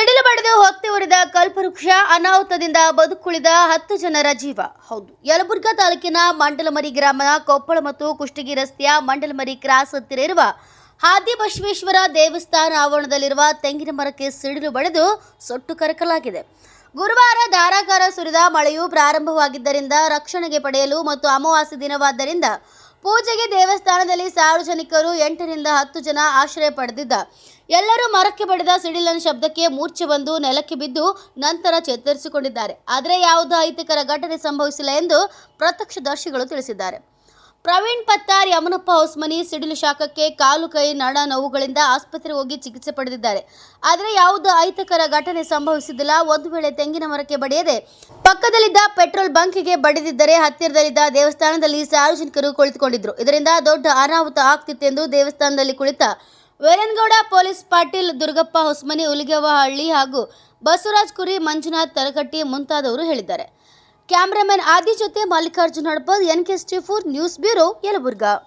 ಸಿಡಿಲು ಬಡಿದು ಹೊತ್ತಿ ಉರಿದ ಕಲ್ಪವೃಕ್ಷ ಅನಾಹುತದಿಂದ ಬದುಕುಳಿದ ಹತ್ತು ಜನರ ಜೀವ. ಹೌದು, ಯಲಬುರ್ಗಾ ತಾಲೂಕಿನ ಮಂಡಲಮರಿ ಗ್ರಾಮದ ಕೊಪ್ಪಳ ಮತ್ತು ಕುಷ್ಟಗಿ ರಸ್ತೆಯ ಮಂಡಲಮರಿ ಕ್ರಾಸ್ ಹತ್ತಿರ ಇರುವ ಹಾದಿ ಬಸವೇಶ್ವರ ದೇವಸ್ಥಾನ ಆವರಣದಲ್ಲಿರುವ ತೆಂಗಿನ ಮರಕ್ಕೆ ಸಿಡಿಲು ಬಡಿದು ಸೊಟ್ಟು ಕರಕಲಾಗಿದೆ. ಗುರುವಾರ ಧಾರಾಕಾರ ಸುರಿದ ಮಳೆಯು ಪ್ರಾರಂಭವಾಗಿದ್ದರಿಂದ ರಕ್ಷಣೆಗೆ ಪಡೆಯಲು ಮತ್ತು ಅಮಾವಾಸ್ಯ ದಿನವಾದ್ದರಿಂದ ಪೂಜೆಗೆ ದೇವಸ್ಥಾನದಲ್ಲಿ ಸಾರ್ವಜನಿಕರು ಎಂಟರಿಂದ ಹತ್ತು ಜನ ಆಶ್ರಯ ಪಡೆದಿದ್ದ. ಎಲ್ಲರೂ ಮರಕ್ಕೆ ಬಡಿದ ಸಿಡಿಲನ ಶಬ್ದಕ್ಕೆ ಮೂರ್ಛೆ ಬಂದು ನೆಲಕ್ಕೆ ಬಿದ್ದು ನಂತರ ಚೇತರಿಸಿಕೊಂಡಿದ್ದಾರೆ. ಆದರೆ ಯಾವುದೇ ಅಹಿತಕರ ಘಟನೆ ಸಂಭವಿಸಿಲ್ಲ ಎಂದು ಪ್ರತ್ಯಕ್ಷದರ್ಶಿಗಳು ತಿಳಿಸಿದ್ದಾರೆ. ಪ್ರವೀಣ್ ಪತ್ತಾರ್ ಯಮನಪ್ಪ ಹೊಸ್ಮನಿ, ಸಿಡಿಲು ಶಾಖಕ್ಕೆ ಕಾಲು ಕೈ ನಡ ನೋವುಗಳಿಂದ ಆಸ್ಪತ್ರೆಗೆ ಹೋಗಿ ಚಿಕಿತ್ಸೆ ಪಡೆದಿದ್ದಾರೆ. ಆದರೆ ಯಾವುದೇ ಅಹಿತಕರ ಘಟನೆ ಸಂಭವಿಸಿದ್ದಿಲ್ಲ. ಒಂದು ವೇಳೆ ತೆಂಗಿನ ಮರಕ್ಕೆ ಬಡಿಯದೆ ಪಕ್ಕದಲ್ಲಿದ್ದ ಪೆಟ್ರೋಲ್ ಬಂಕಿಗೆ ಬಡಿದಿದ್ದರೆ ಹತ್ತಿರದಲ್ಲಿದ್ದ ದೇವಸ್ಥಾನದಲ್ಲಿ ಸಾರ್ವಜನಿಕರು ಕುಳಿತುಕೊಂಡಿದ್ದರು. ಇದರಿಂದ ದೊಡ್ಡ ಅನಾಹುತ ಆಗ್ತಿತ್ತೆಂದು ದೇವಸ್ಥಾನದಲ್ಲಿ ಕುಳಿತ ವೇರನ್ಗೌಡ ಪೊಲೀಸ್ ಪಾಟೀಲ್ ದುರ್ಗಪ್ಪ ಹೊಸ್ಮನಿ ಉಲಿಗವಹಳ್ಳಿ ಹಾಗೂ ಬಸವರಾಜ್ ಕುರಿ, ಮಂಜುನಾಥ್ ತರಕಟ್ಟಿ ಮುಂತಾದವರು ಹೇಳಿದ್ದಾರೆ. ಕ್ಯಾಮ್ರಾಮನ್ ಆದಿ ಜೊತೆ Mallikarjun Hadapad N K four news bureau Yelburga.